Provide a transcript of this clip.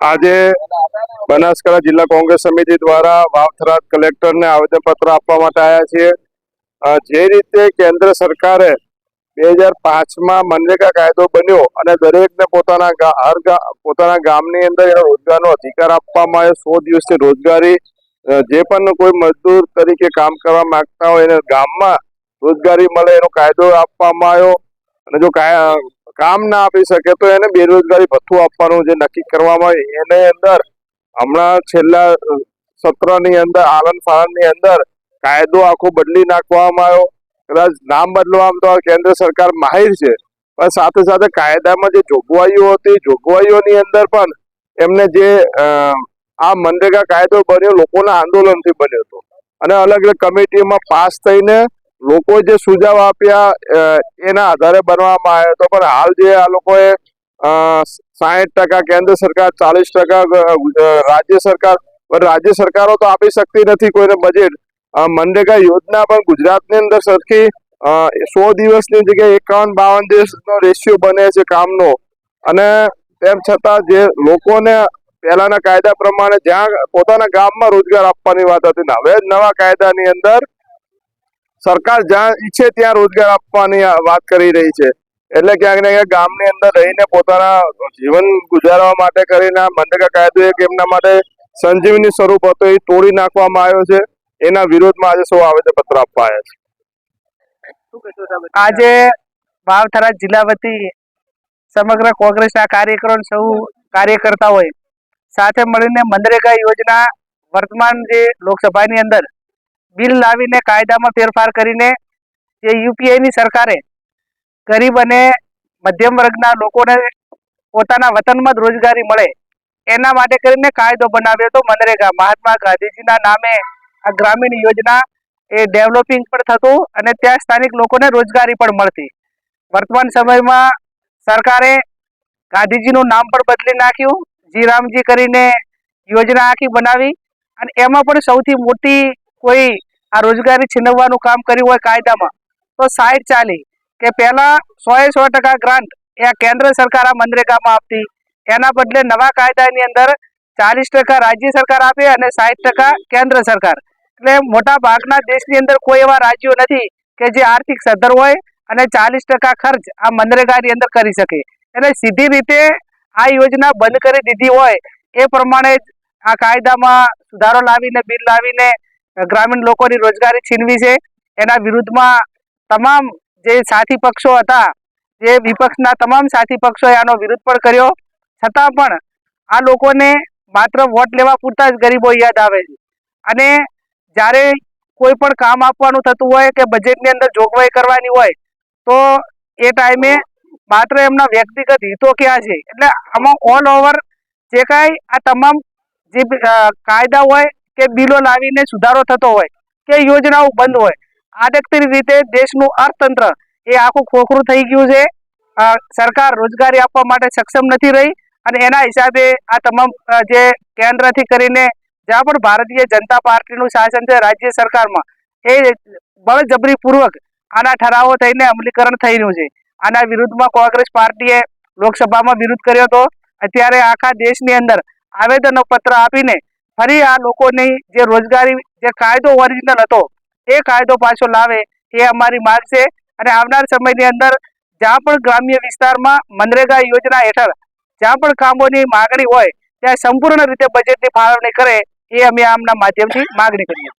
આજે બનાસકાંઠા જિલ્લા કોંગ્રેસ સમિતિ દ્વારા વાવથરા કલેક્ટરને આવેદનપત્ર આપવા માટે આવ્યા છીએ. જે રીતે કેન્દ્ર સરકારે બે હજાર પાંચમાં મનરેગા કાયદો બન્યો અને દરેકને પોતાના હર પોતાના ગામની અંદર એનો રોજગારનો અધિકાર આપવામાં આવ્યો. સો દિવસની રોજગારી જે પણ કોઈ મજદૂર તરીકે કામ કરવા માંગતા હોય એને ગામમાં રોજગારી મળે એનો કાયદો આપવામાં આવ્યો. અને જો કામ ના આપી શકે તો એને બેરોજગારી ભથ્થું આપવાનું જે નક્કી કરવામાં આવે એને અંદર હમણાં છેલ્લા સત્રની અંદર, આલન ફાલનની અંદર કાયદો આખો બદલી નાખવામાં આવ્યો. કદાચ નામ બદલવામાં તો કેન્દ્ર સરકાર માહિર છે, પણ સાથે સાથે કાયદામાં જે જોગવાઈઓ હતી, જોગવાઈઓની અંદર પણ એમને જે આ મનરેગા કાયદો બન્યો, લોકોના આંદોલનથી બન્યો હતો. અને અલગ અલગ કમિટીમાં પાસ થઈને લોકો જે સુઝાવ આપ્યા એના આધારે બનવામાં આવ્યો હતો. પણ હાલ જે આ લોકોએ સાહીઠ ટકા, કેન્દ્ર સરકાર ચાલીસ ટકા રાજ્ય સરકાર, પણ રાજ્ય સરકારો તો આપી શકતી નથી કોઈને બજેટ મનરેગા યોજના પણ ગુજરાતની અંદર સરખી સો દિવસની જગ્યાએ એકાવન બાવન દિવસનો રેશિયો બને છે કામનો. અને તેમ છતાં જે લોકોને પહેલાના કાયદા પ્રમાણે જ્યાં પોતાના ગામમાં રોજગાર આપવાની વાત હતી હવે નવા કાયદાની અંદર સરકાર જ્યાં ઈચ્છે ત્યાં રોજગાર આપવાની વાત કરી રહી છે. એટલે ક્યાંક ને ક્યાંક ગામની અંદર રહીને પોતાના જીવન ગુજારવા માટે કરીને મનરેગા કાયદો એક એમના માટે સંજીવની સ્વરૂપ હતો, એ તોડી નાખવામાં આવ્યો છે. એના વિરોધમાં આજે સૌ આવેદન પત્ર આપવા આવ્યા છે. આજે વાવથરા જિલ્લા વતી સમગ્ર કોંગ્રેસના કાર્યકરો સૌ કાર્યકર્તાઓએ સાથે મળીને મનરેગા યોજના વર્તમાન જે લોકસભાની અંદર બિલ લાવીને કાયદામાં ફેરફાર કરીને જે યુપીઆઈની સરકારે ગરીબ અને મધ્યમ વર્ગના લોકોને પોતાના વતનમાં જ રોજગારી મળે, એના માટે કરીને કાયદો બનાવ્યો હતો મનરેગા. મહાત્મા ગાંધીજીના નામે આ ગ્રામીણ યોજના એ ડેવલપિંગ પણ થતું અને ત્યાં સ્થાનિક લોકોને રોજગારી પણ મળતી. વર્તમાન સમયમાં સરકારે ગાંધીજીનું નામ પણ બદલી નાખ્યું, જીરામજી કરીને યોજના આખી બનાવી અને એમાં પણ સૌથી મોટી કોઈ આ રોજગારી છીનવવાનું કામ કર્યું હોય કાયદામાં, તો સાઈડ ચાલી કે પહેલા સો એ સો ટકા ગ્રાન્ટ એ કેન્દ્ર સરકાર આ મનરેગામાં આપતી. એના બદલે નવા કાયદાની અંદર ચાલીસ ટકા રાજ્ય સરકાર આપે અને સાઠ ટકા કેન્દ્ર સરકાર. એટલે મોટા ભાગના દેશની અંદર કોઈ એવા રાજ્યો નથી કે જે આર્થિક સદ્ધર હોય અને ચાલીસ ટકા ખર્ચ આ મનરેગાની અંદર કરી શકે. એટલે સીધી રીતે આ યોજના બંધ કરી દીધી હોય એ પ્રમાણે આ કાયદામાં સુધારો લાવીને, બિલ લાવીને ગ્રામીણ લોકોની રોજગારી છીનવી છે. એના વિરુદ્ધમાં તમામ જે સાથી પક્ષો હતા, જે વિપક્ષના તમામ સાથી પક્ષોએ આનો વિરોધ પણ કર્યો. છતાં પણ આ લોકોને માત્ર વોટ લેવા પૂરતા જ ગરીબો યાદ આવે છે. અને જ્યારે કોઈ પણ કામ આપવાનું થતું હોય કે બજેટની અંદર જોગવાઈ કરવાની હોય, તો એ ટાઈમે માત્ર એમના વ્યક્તિગત હિતો ક્યાં છે? એટલે આમાં ઓલ ઓવર જે કાંઈ આ તમામ જે કાયદા હોય કે બિલો લાવીને સુધારો થતો હોય કે યોજનાઓ બંધ હોય. આડકતરી રીતે દેશનું અર્થતંત્ર એ આખું ખોખરું થઈ ગયું છે. સરકાર રોજગારી આપવા માટે સક્ષમ નથી રહી અને એના હિસાબે આ તમામ જે કેન્દ્રથી કરીને જ્યાં પણ ભારતીય જનતા પાર્ટીનું શાસન છે રાજ્ય સરકારમાં, એ બળજબરીપૂર્વક આના ઠરાવો થઈને અમલીકરણ થઈ રહ્યું છે. આના વિરુદ્ધમાં કોંગ્રેસ પાર્ટીએ લોકસભામાં વિરોધ કર્યો હતો. અત્યારે આખા દેશની અંદર આવેદનો પત્ર આપીને ફરી આ લોકોની જે રોજગારી, જે કાયદો ઓરિજિનલ હતો, એ કાયદો પાછો લાવે, એ અમારી માંગ છે. અને આવનાર સમયની અંદર જ્યાં પણ ગ્રામ્ય વિસ્તારમાં મનરેગા યોજના હેઠળ જ્યાં પણ કામોની માગણી હોય, ત્યાં સંપૂર્ણ રીતે બજેટની ફાળવણી કરે, એ અમે આમના માધ્યમથી માગણી કરીએ